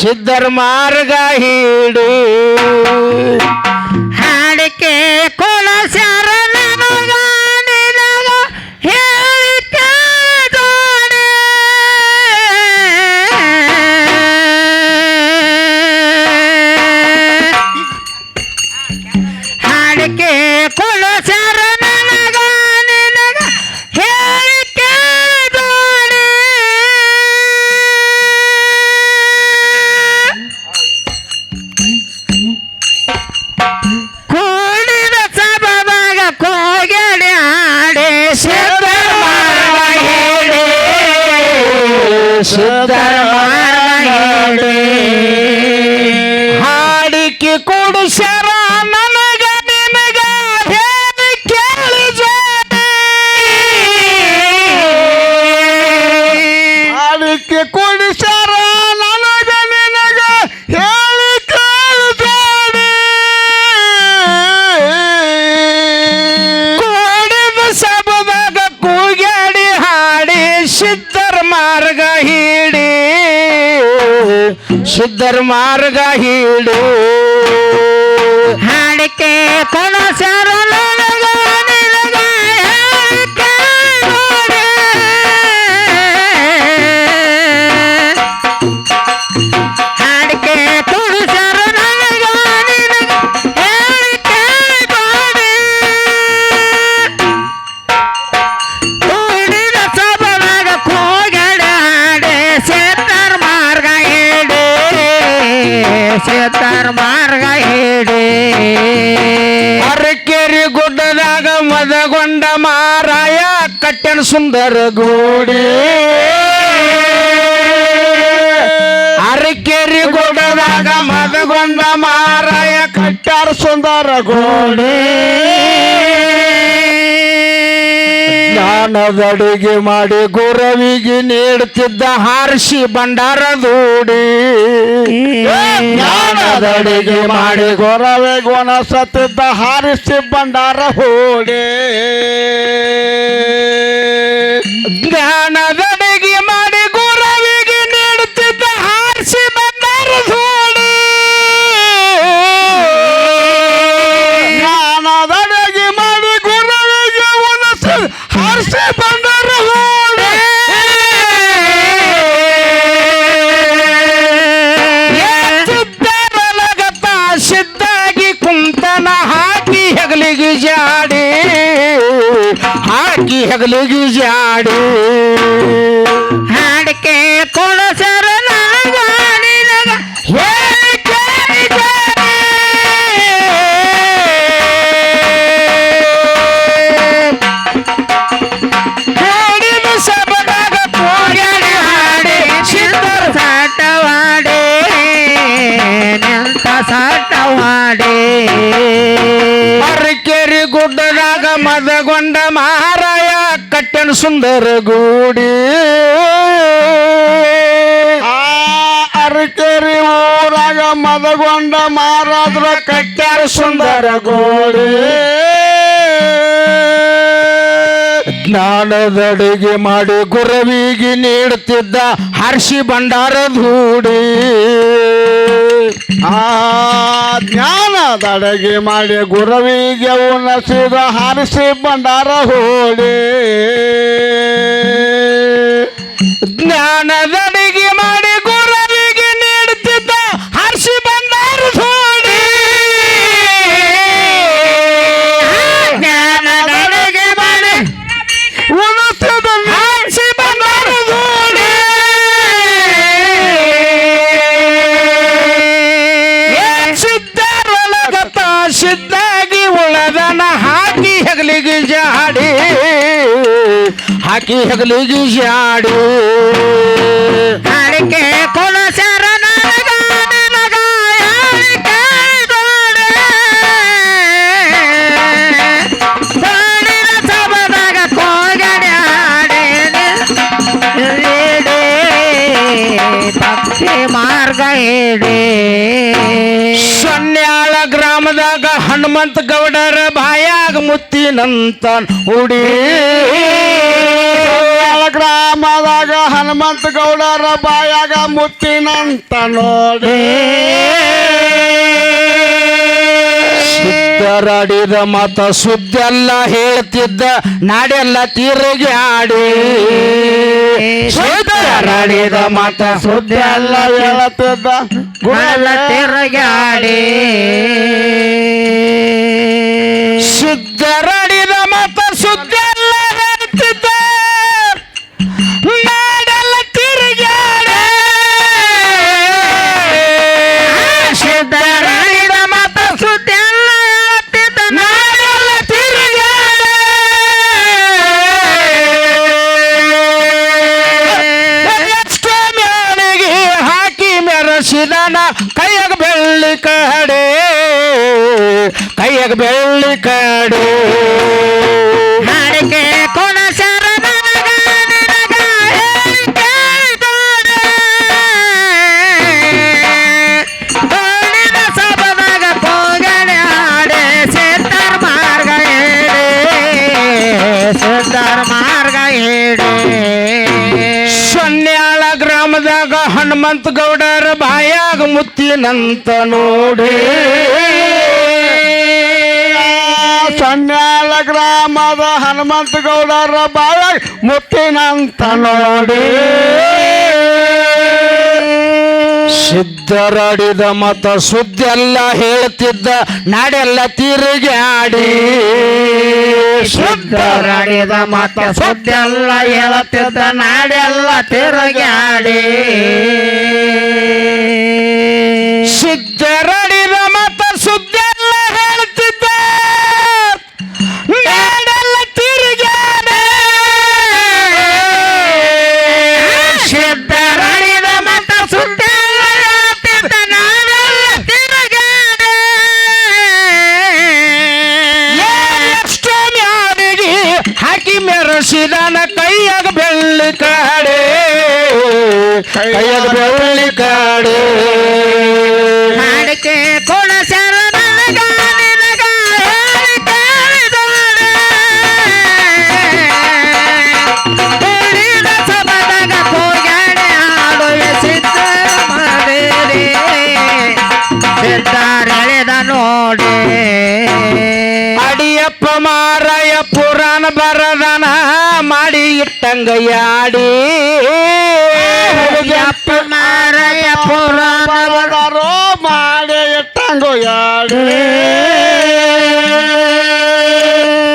ಸಿದ್ಧರ ಮಾರ್ಗ ಹಿಡಿ ಹಾಡಿಕೆ ಕುಲ ಸಿದ್ಧರ ಮಾರ್ಗ ಹಿಡಿ. ಸೇತರ ಮಾರ್ಗ ಹೇಳಿ. ಅರಕೇರಿ ಗುಡ್ಡದಾಗ ಮದಗೊಂಡ ಮಾರಾಯ ಕಟ್ಟೆನ ಸುಂದರ ಗೋಡಿ. ಅರಕೇರಿ ಗುಡ್ಡದಾಗ ಮದಗೊಂಡ ಮಾರಾಯ ಕಟ್ಟಾರ ಸುಂದರ ಗೋಡಿ. ಜ್ಞಾನದಡಿಗೆ ಮಾಡಿ ಗುರವಿಗೆ ನೀಡುತ್ತಿದ್ದ ಹಾರಿಸಿ ಭಂಡಾರ ದೂಡಿ. ಜ್ಞಾನದಡಿಗೆ ಮಾಡಿ ಗೊರವೆ ಗುಣ ಸತ್ತಿದ್ದ ಹಾರಿಸಿ ಭಂಡಾರ ಹೂಡಿ. ಜ್ಞಾನದಡಿಗೆ ಹೆಗಲಿಗೆ ಜಾಡಿ ಹಾಡು ಕೊಳಸರ ಸುಂದರ ಗೂಡಿ. ಅರಕೆರಿ ಊರಾಗ ಮದಗೊಂಡ ಮಾರಾದ್ರ ಕಟ್ಟ್ಯಾರ ಸುಂದರ ಗೋಡಿ. ಜ್ಞಾನದಡಿಗೆ ಮಾಡಿ ಗುರವಿಗೆ ನೀಡುತ್ತಿದ್ದ ಹರ್ಷಿ ಭಂಡಾರ ಧೂಡಿ. ಆ ಜ್ಞಾನದಡಿಗೆ ಮಾಡಿ ಗುರವಿಗೆ ಉಣಸಿದ ಹರಿಸಿ ಬಂಡಾರ ಹೋಳಿ ಜ್ಞಾನದಡಿಗೆ ಹಾಕಿ ಹೆಗಲಿಗೆ ಜಾಡಿ ಹಾಡಿಕೆ ಕೊಳಸರ ನನಗ ನಿನಗ ಹೇಳಿಕೆ ನೋಡಿ. ಕೋಡಿನ ಸಭದಾಗ ಕೋಗಡೆ ಆಡೆ ಹೇಳಿ ಭಕ್ತಿ ಮಾರ್ಗ ಹೇಳಿ ಸೊನ್ಯಾಳ ಗ್ರಾಮದಾಗ ಹನುಮಂತ ಗೌಡರ ಬಾಯಾಗ ಮುತ್ತಿನಂತ ಹುಡಿ ಗ್ರಾಮದಾಗ ಹನುಮಂತ ಗೌಡರ ಬಾಯಾಗ ಮುತ್ತಿನಂತ ನೋಡಿ. ಸುದ್ದರಾಡಿದ ಮತ ಸುದ್ದೆಲ್ಲ ಹೇಳ್ತಿದ್ದ, ನಾಡೆಲ್ಲ ತಿರುಗಿ ಆಡಿ ಸುದ್ದರಾಡಿದ ಮತ ಸುದ್ದಿ ಎಲ್ಲ ಹೇಳ್ತಿದ್ದ ಗುಣಲ್ಲ ತಿರುಗಿ ಆಡಿ ಮತ ಸಿದ್ಧರ ಮಾರ್ಗ ಹೇಳಿ ಸೊನ್ಯಾಳ ಗ್ರಾಮದಾಗ ಹನುಮಂತ ಗೌಡರ ಬಾಯಾಗ ಮುತ್ತಿನಂತ ನೋಡಿ. ಗ್ರಾಮದ ಹನುಮಂತ ಗೌಡರ ಬಾಳ ಮುತ್ತಿನಂತ ನೋಡಿ. ಸಿದ್ಧರಡಿದ ಮತ ಸುದ್ದೆಲ್ಲ ಹೇಳ್ತಿದ್ದ, ನಾಡೆಲ್ಲ ತಿರುಗಿ ಆಡಿ. ಶುದ್ಧರಾಡಿದ ಮತ ಸುದ್ದೆಲ್ಲ ಹೇಳುತ್ತಿದ್ದ ನಾಡೆಲ್ಲ ತಿರುಗಿ ಸಿದ್ಧರಾಡಿದ ಮಾಡಿರಿ. ಸಿದ್ಧರೆಳೆದ ನೋಡಿ ಅಡಿಯಪ್ಪ ಮಾರಾಯ ಪುರಾಣ ಬರದನ ಮಾಡಿ ಇಟ್ಟಂಗ ಯಾಡಿ ಯಪ್ಪ ಮಾರಯ್ಯ ಪುರಾಣ ಬರದಾರೋ ಮಾಡಿ ಇಟ್ಟಂಗು ಯಾಡಿ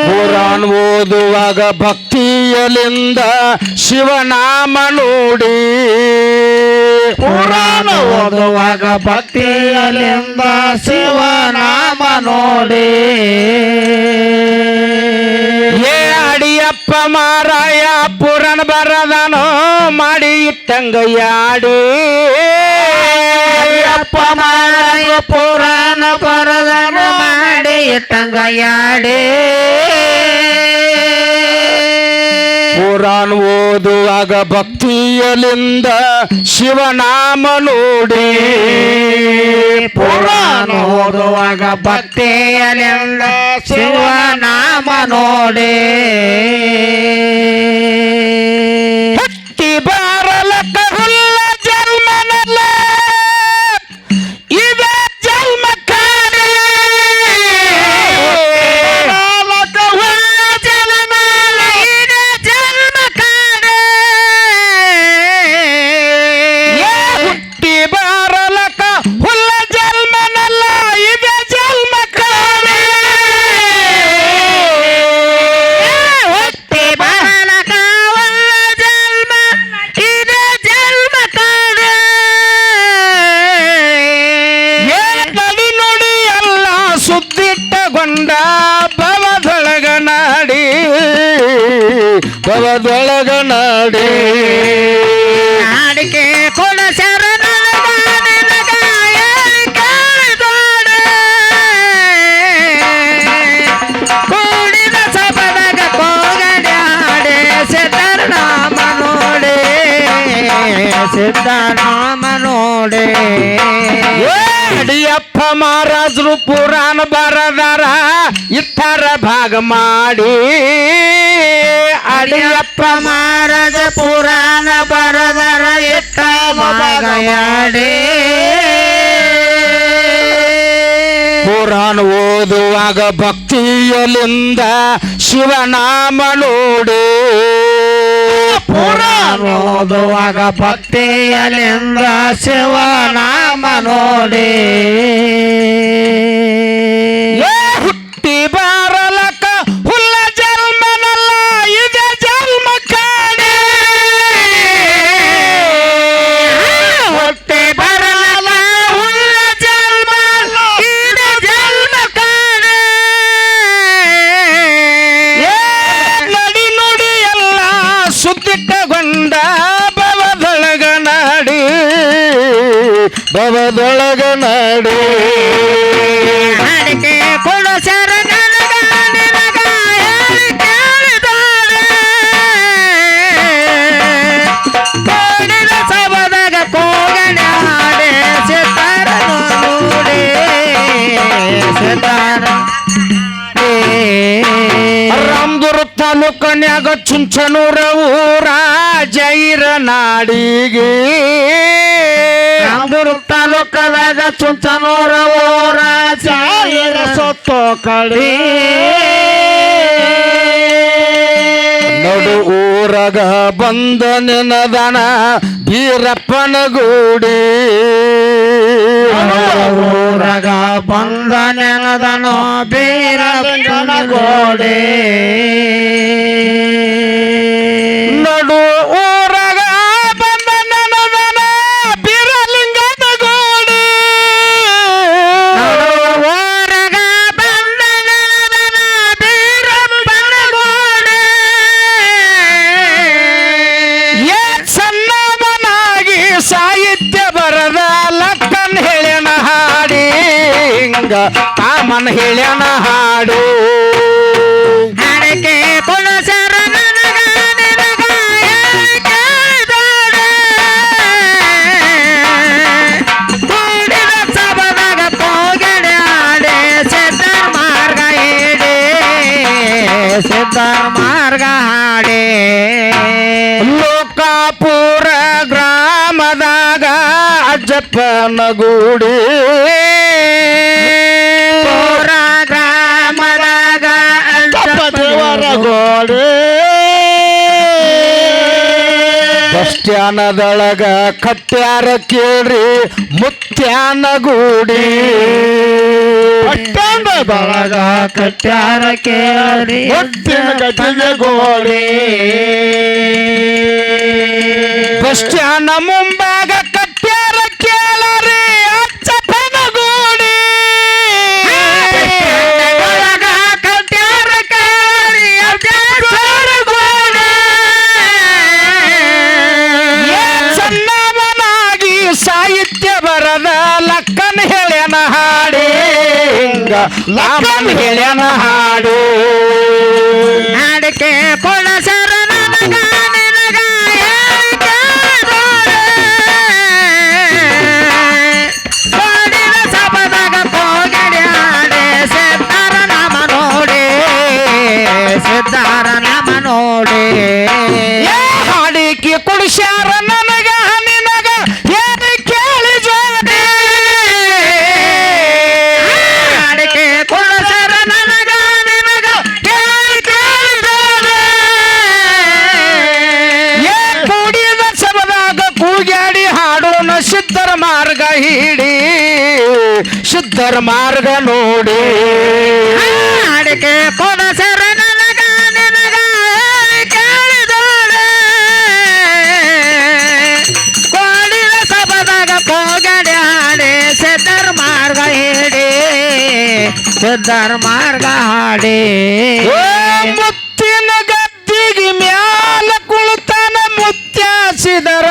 ಪುರಾಣ ಓದುವಾಗ ಭಕ್ತಿಯಲಿಂದ ಶಿವನಾಮ ನೋಡಿ. ಪುರಾಣ ಓದುವಾಗ ಭಕ್ತಿಯಲಿಂದ ಶಿವನಾಮ ನೋಡಿ. ಮಾಡಿ ಇಟ್ಟಂಗ ಯಾಡಿ ಅಯ್ಯಪ್ಪ ಮಾರಯ್ಯ ಪುರಾಣ ಬರದನ ಮಾಡಿ ಇಟ್ಟಂಗಯ್ಯಾಡಿ ಪುರಾಣ ಓದುವಾಗ ಭಕ್ತಿಯಲಿಂದ ಶಿವನಾಮ ನೋಡಿ ಪುರಾಣ ಓದುವಾಗ ಭಕ್ತಿಯಲಿಂದ ಶಿವನಾಮ ನೋಡಿ ಭವದೊಳಗ ನಾಡಿಕೆ ಕೊಡ ಕೇಳಿದೋಡೆ. ಕೂಡಿದ ಸಭದಾಗ ಕೋಗಡ್ಯಾಡೆ ಸಿದ್ಧನಾಮ ನೋಡಿ. ಸಿದ್ಧನಾಮ ನೋಡಿ. ಅಡಿಯಪ್ಪ ಮಹಾರಾಜರು ಪುರಾಣ ಬರದಾರ ಇತ್ತರ ಭಾಗ ಮಾಡಿ. ಅಡಿಯಪ್ಪ ಮಾರದ ಪುರಾಣ ಬರದರ ಎಟ್ಟ ಮಗಯಾಡೆ. ಪುರಾಣ ಓದುವಾಗ ಭಕ್ತಿಯಲಿಂದ ಶಿವನಾಮ ನೋಡಿ. ಪುರಾಣ ಓದುವಾಗ ಭಕ್ತಿಯಲಿಂದ ಶಿವನಾಮ ನೋಡಿ. ಬವದೊಳಗ ನಾಡಿ. ಅಡಿಕೆ ಕೊಡು ಸರ ನನಗ ನಿನಗ ಹೇಳಿ ಕೇಳಿದಾರೆ ಕೋಡಿನ ಸಬದಾಗ ಕೋಗಣೆ ಹಾಡೆ ಸಿತಾರ ನೋಡಿ ಸಿತಾರ ರಾಮದುರ್ಗ ತಾಲೂಕನ್ಯಾಗ ಚುಂಚನೂರ ಊರ ಜೈರ ನಾಡಿಗೆ. ತಾಲೂಕದಾಗ ಚುಂಚನೂರ ಊರ ಸಾವಿರ ಸೊತ್ತು ಕಳಿ ನಡು ಊರಗ ಬಂದ ನೆನದನ ಬೀರಪ್ಪನ ಗೂಡಿ. ಊರಗ ಬಂದ ನೆನದನೋ ಬೀರಪ್ಪನ ಗೋಡೆ. ನಡು ಹಿಂಗ ಕಾಮನ್ ಹೇಳ್ಯಾನ ಹಾಡು. ಅಡಕೆ ಕುಲಸರ ಮಾರ್ಗ ಹಿಡಿ ಸಿದ್ಧರ ಮಾರ್ಗ ಹಾಡೆ. ಲೋಕಾಪುರ ಗ್ರಾಮದಾಗ ಅಜ್ಜಪ್ಪನ ಬಸ್ ಸ್ಟ್ಯಾಂಡದೊಳಗ ಕಟ್ಟ್ಯಾರ ಕೇಳ್ರಿ ಮುತ್ಯಾನ ಗೂಡಿ. ಪಟ್ಟಂದ ಬಳಗ ಕಟ್ಯಾರ ಕೇಳಿ ಮುತ್ತಿನ ಗಟ್ಟಿಗೆ ಗೋಡೆ ಬಸ್ ಸ್ಟ್ಯಾಂಡ್ ಹಿಂಗ ಗೆಳೆಯನ ಹಾಡು. ಸಿದ್ಧರ ಮಾರ್ಗ ನೋಡಿ. ಅಡಕೆ ಕೊಡಸರ ನನಗ ನಿನಗ ಹೇಳಿ ಕೇಳಿದಾರೆ. ಕೋಡಿನ ಸಭದಾಗ ಕೋಗಡೆ ಹಾಡಿ ಸಿದ್ಧರ ಮಾರ್ಗ ಹಿಡಿ ಸಿದ್ಧರ ಮಾರ್ಗ ಹಾಡಿ. ಮುತ್ತಿನ ಗದ್ದಿಗೆ ಮ್ಯಾಲ ಕುಳಿತಾನ ಮುತ್ಯಾಸಿದರ.